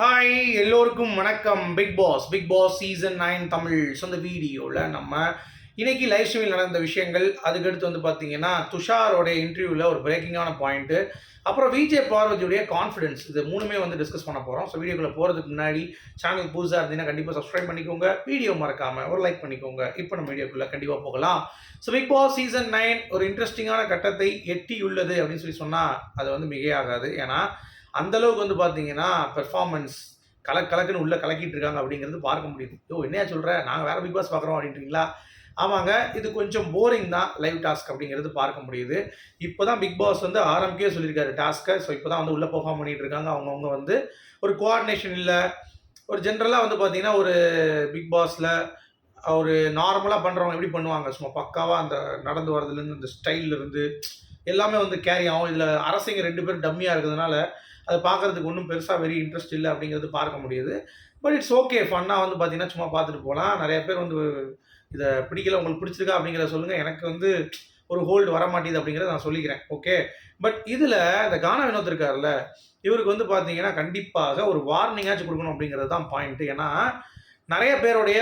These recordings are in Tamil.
ஹாய் எல்லோருக்கும் வணக்கம். Big boss big boss season nine Tamil சொந்த வீடியோவில் நம்ம இன்னைக்கு லைவ் ஸ்ட்ரீமில் நடந்த விஷயங்கள். அதுக்கடுத்து வந்து பார்த்தீங்கன்னா துஷாரோட இன்டர்வியூவில் ஒரு பிரேக்கிங்கான பாயிண்ட்டு அப்புறம் விஜய் பார்வதியுடைய கான்ஃபிடன்ஸ் இது மூணுமே வந்து டிஸ்கஸ் பண்ண போகிறோம் ஸோ வீடியோக்குள்ளே போகிறதுக்கு முன்னாடி சேனல் புதுசாக இருந்தீங்கன்னா கண்டிப்பாக சப்ஸ்கிரைப் பண்ணிக்கோங்க. வீடியோ மறக்காமல் ஒரு லைக் பண்ணிக்கோங்க. இப்போ நம்ம வீடியோக்குள்ளே கண்டிப்பாக போகலாம். So big boss season nine ஒரு இன்ட்ரெஸ்டிங்கான கட்டத்தை எட்டியுள்ளது அப்படின்னு சொல்லி சொன்னால் அது வந்து மிகையாகாது. ஏன்னா அந்த அளவுக்கு வந்து பார்த்தீங்கன்னா பெர்ஃபார்மன்ஸ் கலக் கலக்குன்னு உள்ளே கலக்கிட்டு இருக்காங்க அப்படிங்கிறது பார்க்க முடியுது. யோ என்னையா சொல்கிற நாங்கள் வேறு பிக் பாஸ் பார்க்குறோம் அப்படின்றீங்களா? ஆமாங்க இது கொஞ்சம் போரிங் தான் லைவ் டாஸ்க் அப்படிங்கிறது பார்க்க முடியுது. இப்போ தான் பிக் பாஸ் வந்து ஆரம்பிக்கவே சொல்லியிருக்காரு டாஸ்க்கை ஸோ இப்போ தான் வந்து உள்ளே பெர்ஃபார்ம் பண்ணிட்டு இருக்காங்க. அவங்கவுங்க வந்து ஒரு கோஆர்டினேஷன் இல்லை. ஒரு ஜென்ரலாக வந்து பார்த்தீங்கன்னா ஒரு பிக் பாஸில் ஒரு நார்மலாக பண்ணுறவங்க எப்படி பண்ணுவாங்க? சும்மா பக்காவாக அந்த நடந்து வரதுலேருந்து அந்த ஸ்டைல்லேருந்து எல்லாமே வந்து கேரி ஆகும். இதில் அரசிங்க ரெண்டு பேரும் டம்மியாக இருக்கிறதுனால அதை பார்க்கறதுக்கு ஒன்றும் பெருசாக வெரி இன்ட்ரெஸ்ட் இல்லை அப்படிங்கிறது பார்க்க முடியுது. பட் இட்ஸ் ஓகே ஃபன்னாக வந்து பார்த்தீங்கன்னா சும்மா பார்த்துட்டு போகலாம். நிறைய பேர் வந்து இதை பிடிக்கல உங்களுக்கு பிடிச்சிருக்கா அப்படிங்கிறத சொல்லுங்கள் எனக்கு வந்து ஒரு ஹோல்டு வர மாட்டேங்குது அப்படிங்கிறத நான் சொல்லிக்கிறேன். ஓகே பட் இதில் இந்த கானா வினோத் இருக்கார்ல இவருக்கு வந்து பார்த்தீங்கன்னா கண்டிப்பாக ஒரு வார்னிங்காச்சும் கொடுக்கணும் அப்படிங்கிறது தான் பாயிண்ட் ஏன்னா நிறைய பேருடைய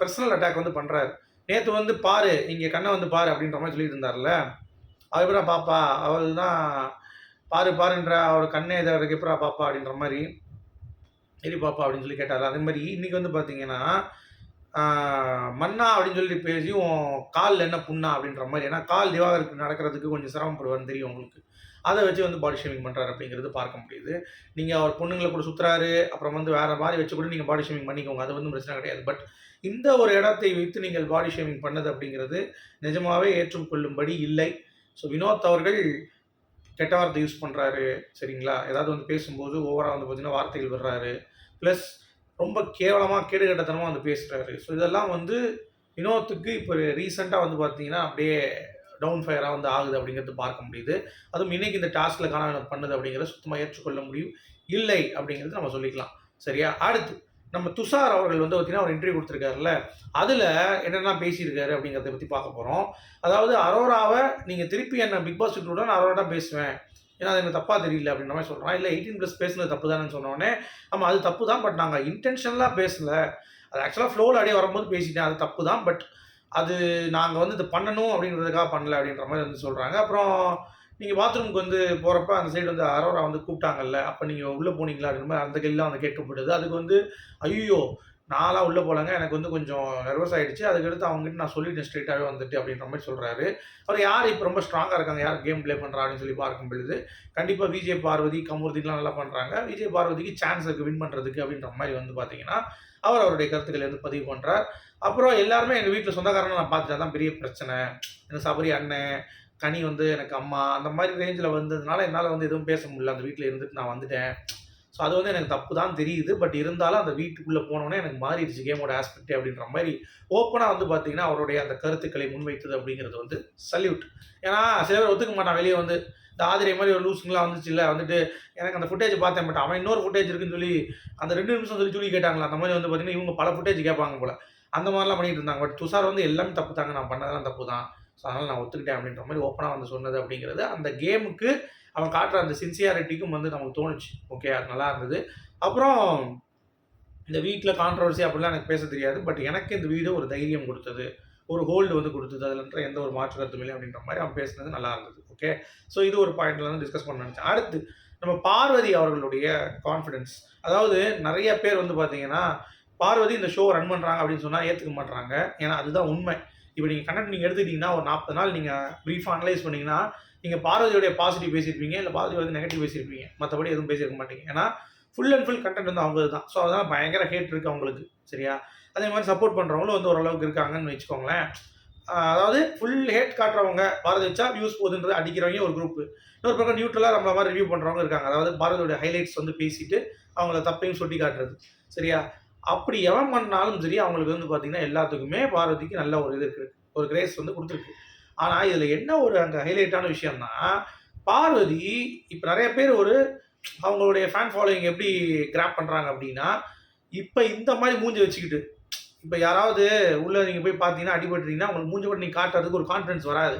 பர்சனல் அட்டாக் வந்து பண்ணுறாரு நேற்று வந்து பாரு இங்கே கண்ணை வந்து பாரு அப்படின்ற மாதிரி சொல்லிட்டு இருந்தார்ல. அதுக்கப்புறம் பாப்பா அவள் தான் பாரு பாருன்ற அவர் கண்ணே இதை எப்படா பாப்பா அப்படின்ற மாதிரி எரி பாப்பா அப்படின்னு சொல்லி கேட்டார். அதே மாதிரி இன்னைக்கு வந்து பார்த்தீங்கன்னா மன்னா அப்படின்னு சொல்லி பேசி உன் காலில் என்ன புண்ணா அப்படின்ற மாதிரி ஏன்னா கால் திவாகருக்கு நடக்கிறதுக்கு கொஞ்சம் சிரமப்படுவார்னு தெரியும் உங்களுக்கு. அதை வச்சு வந்து பாடி ஷேமிங் பண்ணுறாரு அப்படிங்கிறது பார்க்க முடியுது. நீங்கள் அவர் பொண்ணுங்களை கூட சுற்றுறாரு அப்புறம் வந்து வேறு மாதிரி வச்சு கூட நீங்கள் பாடி ஷேமிங் பண்ணிக்கோங்க. அது வந்து பிரச்சனை கிடையாது. பட் இந்த ஒரு இடத்தை வைத்து நீங்கள் பாடி ஷேமிங் பண்ணது அப்படிங்கிறது நிஜமாகவே ஏற்றுக்கொள்ளும்படி இல்லை. ஸோ வினோத் அவர்கள் கெட்ட வார்த்தை யூஸ் பண்ணுறாரு சரிங்களா? ஏதாவது வந்து பேசும்போது ஓவராக வந்து பார்த்தீங்கன்னா வார்த்தைகள் விடுறாரு. ப்ளஸ் ரொம்ப கேவலமாக கேடுகட்டத்தனமாக வந்து பேசுகிறாரு ஸோ இதெல்லாம் வந்து வினோத்துக்கு இப்போ ரீசெண்டாக வந்து பார்த்தீங்கன்னா அப்படியே டவுன் ஃபயராக வந்து ஆகுது அப்படிங்கிறது பார்க்க முடியுது. அதுவும் இன்னைக்கு இந்த டாஸ்கில் காண பண்ணுது அப்படிங்கிறத சுத்தமாக ஏற்றுக்கொள்ள முடியும். இல்லை அப்படிங்கிறது நம்ம சொல்லிக்கலாம். சரியா? அடுத்து நம்ம துஷார் அவர்கள் வந்து பார்த்தீங்கன்னா ஒரு இன்டர்வியூ கொடுத்துருக்காருல்ல. அதில் என்னென்ன பேசியிருக்காரு அப்படிங்கிறத பற்றி பார்க்க போகிறோம் அதாவது அரோராவை நீங்கள் திருப்பி என்ன பிக் பாஸ் விட்டு நான் அரோரா தான் பேசுவேன். ஏன்னா அது எனக்கு தப்பாக தெரியல அப்படின்ற மாதிரி சொல்கிறான் இல்லை எயிட்டீன் ப்ளஸ் பேசுனது தப்பு தானே சொன்னோடனே ஆமாம் அது தப்பு தான். பட் நாங்கள் இன்டென்ஷனலாக பேசல. அது ஆக்சுவலாக ஃப்ளோவில் அப்படியே வரும்போது பேசிட்டேன். அது தப்பு தான். பட் அது நாங்கள் வந்து இது பண்ணணும் அப்படின்றதுக்காக பண்ணல அப்படின்ற மாதிரி வந்து சொல்கிறாங்க அப்புறம் நீங்கள் பாத்ரூமுக்கு வந்து போகிறப்ப அந்த சைடு வந்து அரோரா வந்து கூப்பிட்டாங்கல்ல அப்போ நீங்கள் உள்ளே போனீங்களா அப்படின்ற மாதிரி அந்த கேள்விலாம் வந்து கேட்கப்படுது. அதுக்கு வந்து ஐயோ நாளாக உள்ளே போகலங்க எனக்கு வந்து கொஞ்சம் நர்வஸ் ஆகிடுச்சு அதுக்கடுத்து அவங்ககிட்ட நான் சொல்லிட்டேன் ஸ்ட்ரெயிட்டாகவே வந்துட்டு அப்படின்ற மாதிரி சொல்கிறாரு அவர் யார் இப்போ ரொம்ப ஸ்ட்ராங்காக இருக்காங்க? யார் கேம் ப்ளே பண்ணுறா அப்படின்னு சொல்லி பார்க்கும் பொழுது கண்டிப்பாக விஜய் பார்வதி கமூர்த்திக்கெலாம் நல்லா பண்ணுறாங்க விஜய் பார்வதிக்கு சான்ஸ் இருக்குது வின் பண்ணுறதுக்கு அப்படின்ற மாதிரி வந்து பார்த்தீங்கன்னா அவர் அவருடைய கருத்துக்களை வந்து பதிவு பண்ணுறார் அப்புறம் எல்லாருமே எங்கள் வீட்டில் சொந்தக்காரங்க நான் பார்த்துட்டா தான் பெரிய பிரச்சனை. எனக்கு சபரி அண்ணன் கனி வந்து எனக்கு அம்மா அந்த மாதிரி ரேஞ்சில் வந்ததுனால என்னால் வந்து எதுவும் பேச முடியல. அந்த வீட்டில் இருந்துட்டு நான் வந்துட்டேன். ஸோ அது வந்து எனக்கு தப்பு தான் தெரியுது. பட் இருந்தாலும் அந்த வீட்டுக்குள்ளே போனோடனே எனக்கு மாறிடுச்சு கேமோட ஆஸ்பெக்ட் அப்படின்ற மாதிரி ஓப்பனாக வந்து பார்த்தீங்கன்னா அவருடைய அந்த கருத்துக்களை முன்வைத்தது அப்படிங்கிறது வந்து சல்யூட் ஏன்னா சில பேர் ஒத்துக்க மாட்டான் வெளியே வந்து இந்த ஆதிரை மாதிரி ஒரு லூஸுங்களாம் வந்துச்சு இல்லை வந்துட்டு எனக்கு அந்த ஃபுட்டேஜ் பார்த்தேன். பட் அவன் இன்னொரு ஃபுட்டேஜ் இருக்குன்னு சொல்லி அந்த ரெண்டு நிமிஷம் சொல்லி சொல்லி கேட்டாங்களா அந்த மாதிரி வந்து பார்த்தீங்கன்னா இவங்க பல ஃபுட்டேஜ் கேட்பாங்க போல. அந்த மாதிரிலாம் பண்ணிட்டு இருந்தாங்க. பட் துஷார் வந்து எல்லாமே தப்பு தாங்க. நான் பண்ணதெல்லாம் தப்பு தான் ஸோ அதனால் நான் ஒத்துக்கிட்டேன் அப்படின்ற மாதிரி ஓப்பனாக வந்து சொன்னது அப்படிங்கிறது அந்த கேமுக்கு அவன் காட்டுற அந்த சின்சியாரிட்டிக்கும் வந்து நமக்கு தோணுச்சு. ஓகே அது நல்லா இருந்தது. அப்புறம் இந்த வீட்டில் கான்ட்ரவர்சி அப்படிலாம் எனக்கு பேச தெரியாது. பட் எனக்கு இந்த வீடு ஒரு தைரியம் கொடுத்தது. ஒரு ஹோல்டு வந்து கொடுத்தது. அதுலன்ற எந்த ஒரு மாற்று கருத்தும் இல்லை அப்படின்ற மாதிரி அவன் பேசுனது நல்லா இருந்தது. ஓகே ஸோ இது ஒரு பாயிண்ட்ல வந்து டிஸ்கஸ் பண்ண நினச்சேன். அடுத்து நம்ம பார்வதி அவர்களுடைய கான்ஃபிடென்ஸ் அதாவது நிறைய பேர் வந்து பார்த்தீங்கன்னா பார்வதி இந்த ஷோ ரன் பண்ணுறாங்க அப்படின்னு சொன்னால் ஏற்றுக்க மாட்றாங்க. ஏன்னா அதுதான் உண்மை. இப்போ நீங்கள் கண்டென்ட் நீங்கள் எடுத்துக்கிட்டிங்கன்னா ஒரு நாற்பது நாள் நீங்கள் ப்ரீஃபாக அனலைஸ் பண்ணிங்கன்னா நீங்கள் பார்வதியோடைய பாசிட்டிவ் பேசியிருப்பீங்க இல்லை பார்வதி வந்து நெகட்டிவ் பேசியிருப்பீங்க. மற்றபடி எதுவும் பேசியிருக்க மாட்டீங்க. ஏன்னா ஃபுல் அண்ட் ஃபுல் கண்டென்ட் வந்து அவங்க தான் ஸோ அதனால் பயங்கர ஹேட் இருக்குது அவங்களுக்கு. சரியா? அதே மாதிரி சப்போர்ட் பண்ணுறவங்களும் வந்து ஓரளவுக்கு இருக்காங்கன்னு வச்சுக்கோங்களேன். அதாவது ஃபுல் ஹேட் காட்டுறவங்க பாரதி வச்சா வியூஸ் போகுதுன்றது அடிக்கிறவங்க ஒரு குரூப் இன்னொரு பக்கம் நியூட்ரலாக நம்மள மாதிரி ரிவ்யூ பண்ணுறவங்க இருக்காங்க. அதாவது பாரதியோட ஹைலைட்ஸ் வந்து பேசிட்டு அவங்கள தப்பையும் சுட்டி காட்டுறது சரியா? அப்படி எவன் பண்ணாலும் சரி அவங்களுக்கு வந்து பார்த்தீங்கன்னா எல்லாத்துக்குமே பார்வதிக்கு நல்ல ஒரு இது இருக்குது ஒரு கிரேஸ் வந்து கொடுத்துருக்கு. ஆனால் இதில் என்ன ஒரு அங்கே ஹைலைட்டான விஷயம்னா பார்வதி இப்போ நிறைய பேர் ஒரு அவங்களுடைய ஃபேன் ஃபாலோயிங் எப்படி கிராப் பண்ணுறாங்க அப்படின்னா இப்போ இந்த மாதிரி மூஞ்சி வச்சுக்கிட்டு இப்போ யாராவது உள்ளே நீங்கள் போய் பார்த்தீங்கன்னா அடிபட்டுறீங்கன்னா உங்களுக்கு மூஞ்சி போட்டு நீங்கள் காட்டுறதுக்கு ஒரு கான்ஃபிடன்ஸ் வராது.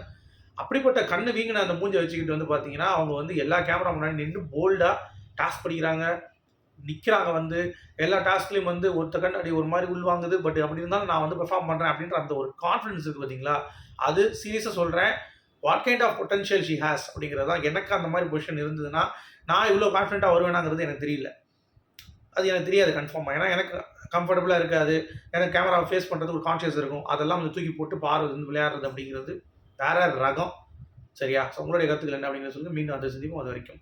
அப்படிப்பட்ட கண்ணு வீங்கின அந்த மூஞ்சை வச்சுக்கிட்டு வந்து பார்த்தீங்கன்னா அவங்க வந்து எல்லா கேமரா முன்னாடி நின்று போல்டாக டாஸ்க் படிக்கிறாங்க நிற்கிறாங்க வந்து எல்லா டாஸ்க்லையும் வந்து ஒருத்த கண்ணாடி ஒரு மாதிரி உள்வாங்குது பட் அப்படி இருந்தாலும் நான் வந்து பெர்ஃபார்ம் பண்ணுறேன் அப்படின்ற அந்த ஒரு கான்ஃபிடன்ஸ் இருக்குது பார்த்தீங்களா அது சீரியஸாக சொல்கிறேன் what kind of potential she has அப்படிங்கிறது தான் எனக்கு அந்த மாதிரி பொசிஷன் இருந்ததுன்னா நான் இவ்வளோ கான்ஃபிடென்ட்டாக வருவேனாங்கிறது எனக்கு தெரியல. அது எனக்கு தெரியாது கன்ஃபார்மாக ஏன்னா எனக்கு கம்ஃபர்டபுளாக இருக்காது. எனக்கு கேமராவை ஃபேஸ் பண்ணுறதுக்கு ஒரு கான்ஷியஸ் இருக்கும். அதெல்லாம் வந்து தூக்கி போட்டு பார்வை வந்து விளையாடுறது அப்படிங்கிறது வேற ரகம். சரியா? ஸோ உங்களுடைய கருத்துக்கள் என்ன அப்படிங்கிறத சொல்லி மீண்டும் அதை சந்திப்போம். அது வரைக்கும்.